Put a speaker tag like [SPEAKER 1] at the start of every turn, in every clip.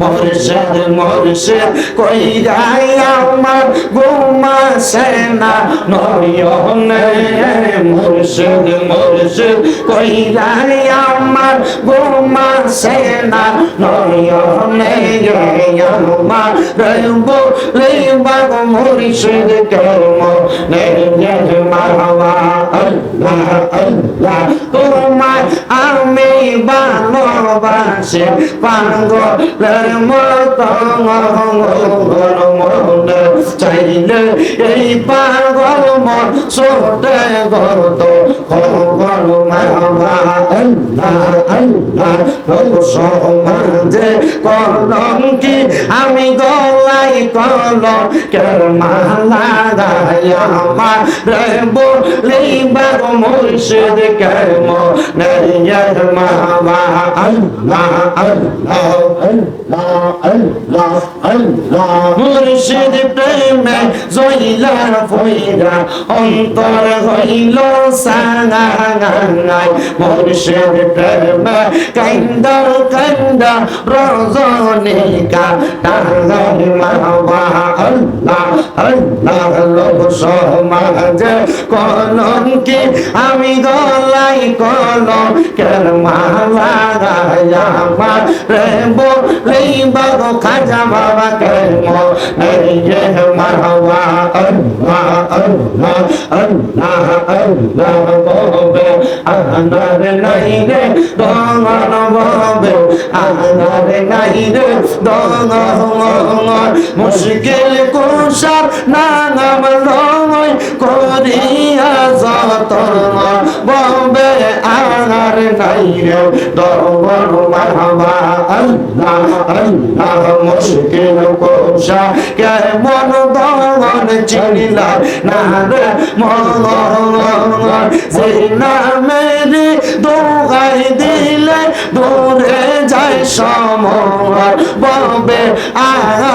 [SPEAKER 1] মুর্শিদ মুর্শিদ কই যাই আমার ঘুমা সেনা নয়নে। মুর্শিদ মুর্শিদ কই যাই আমার ঘুমা সেনা নয়নে। আমার রব লেবা মুর্শিদ কর্ম। নেজ মারওয়া আল্লাহ আল্লাহ, তোমার আমি ভালোবাসি পাগলের মতো মনে চাইলে এই পাগল মন ছোটে গত খবর মামা আল্লাহ আল্লাহ সমাজে কলম কি আমি গলাই কল কের মালা গায় আমার রে বলিবা মুর্শিদ কেম নয়র মামা আল্লাহ আল্লাহ আল্লাহ আল্লাহ আল্লাহ মুর্শিদ প্রেমে জইলার ফইরা অন্তর হইল সাঙ্গাঙ্গাই মুর্শিদ প্রেমে কাইন্দ কাইন্দ রজনীকা টাঙ্গাই মামা আল্লাহ আল্লাহ লোক সমাজে কলঙ্কি, আমি গলাই কলম কেন মালা গায়া আমার রে বলেই বাগো খাজা বাবা কেন এই যে মারওয়া আল্লাহ আল্লাহ আল্লাহ আল্লাহ দঙ্গন মুশকিল কুশার নাম করিয়া যত ববে আনার নাই রে? দরবার মারহাবা, আল্লাহ আল্লাহ, মুশকিল কোষা কেমন দরবার চিনিলা না রে মল্লার জিনা মেরে দোহাই দিলে দূরে যায় সমর ববে আ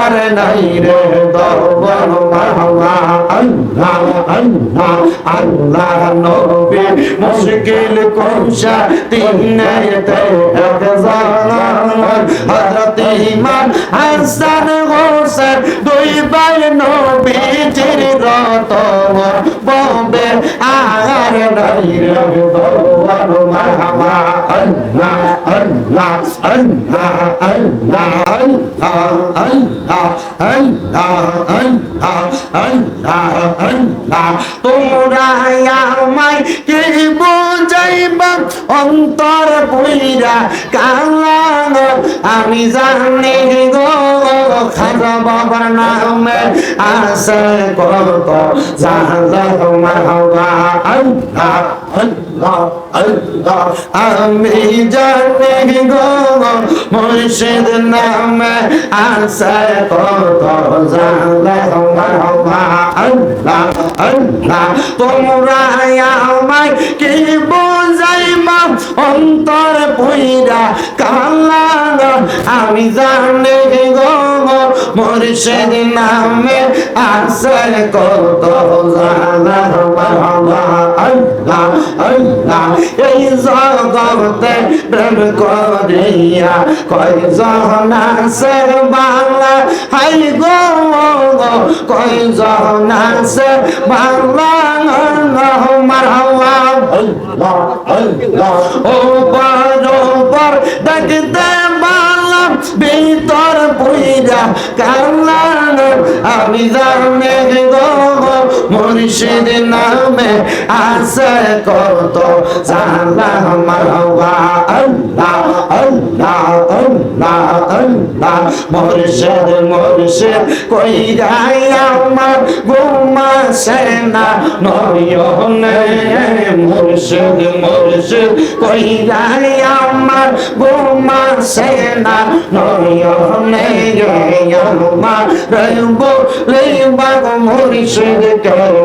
[SPEAKER 1] আর নাই রে দরবার মাওয়া আল্লাহ আল্লাহ আল্লাহ নবী মুশকিল কোশা তিনেতে এক জালাল হযরত ইমাম হাসান হোসেন, দুই ভাই নবীজির রতন ববে আর নাই রে দরবার মাওয়া আল্লাহ Allah, Allah, Allah, Allah, Allah, Allah, Allah, Allah, Allah. তোমরা আমায় কি বুঝাইবা অন্তর বইরা কালাম আমি জানি গো খাজা বাবার নামে আছে কত জাহাজা হওয়া আল্লাহ আল্লাহ আল্লাহ আমি জানি গো নামে আছে কত জাহাজা হওয়া আল্লাহ আল্লাহ তোমরা আমায় কি বুঝাইবা অন্তর পইরা কালা আমি জানে গো মুর্শিদ নামে আসর কত জানার আল্লাহ আল্লাহ এই জগতে প্রেম করিয়া কয় বাংলা? হাই গো কয় জহনাসের বাংলা? আল্লাহ মারহাবা আল্লাহ আল্লাহ। ও ও ভিতর বইরা কান্না আমি জানে গো মুর্শিদ নামে আছে কত জানা মারওয়া আল্লাহ আল্লাহ আল্লাহ আল্লাহ। মুর্শিদ মুর্শিদ কই যাই আমার গুমা সেনা নয়নে মুর্শিদ মুর্শিদ কই যাই আমার গুমা সেনা নয়নে আমার রব লেবা মুর্শিদ কর্ম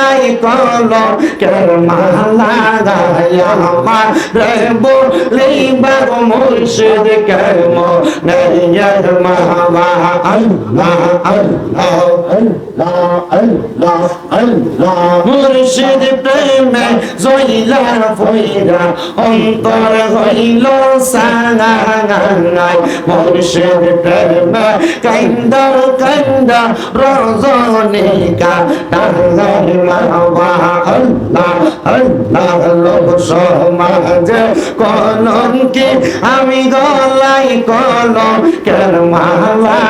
[SPEAKER 1] গলাই কল কের মালা গায়া আমার রে বলি বাগো মুর্শিদ। কেম নয়র মাহবা আল্লাহ আল্লাহ মুর্শিদ প্রেমে জইলা ফইরা অন্তর হইল সাঙ্গাঙ্গাই মুর্শিদ প্রেমে কাইন্দ কাইন্দ রজনীকা টাঙ্গাই সমাজে কলম কি আমি গলাই কলম কেন মালা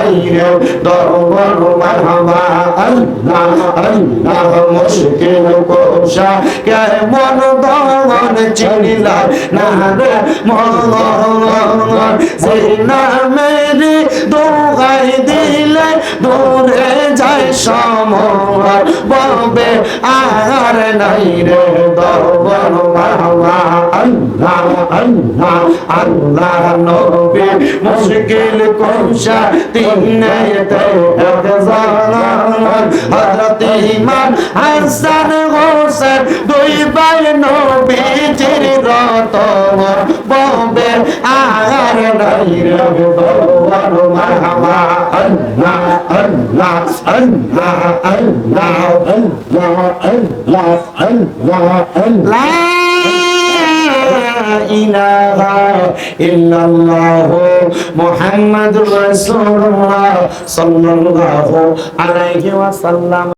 [SPEAKER 1] عليهم ضرب مرحبا الله الله مشكل كوشا كمن ضمن جليلا نهر مغلق زينا مري دوغاي দিলে দূরে যায় সমর বলবে আর নাই রে দরবার মাহমা আল্লাহ আল্লাহ আল্লাহ নবী মুশকিল কোশা জালান হযরত ইমাম হাসান হোসেন দুই ভাই নবীজির রতন বলবে আর নাই রে দরবার মাওয়া আল্লাহ আল্লাহ আল্লাহ আল্লাহ আল্লাহ আল্লাহ আল্লাহ আল্লাহ। ইলাহা ইল্লাল্লাহ মুহাম্মাদুর সাল্লাল্লাহু আলাইহি ওয়াসাল্লাম।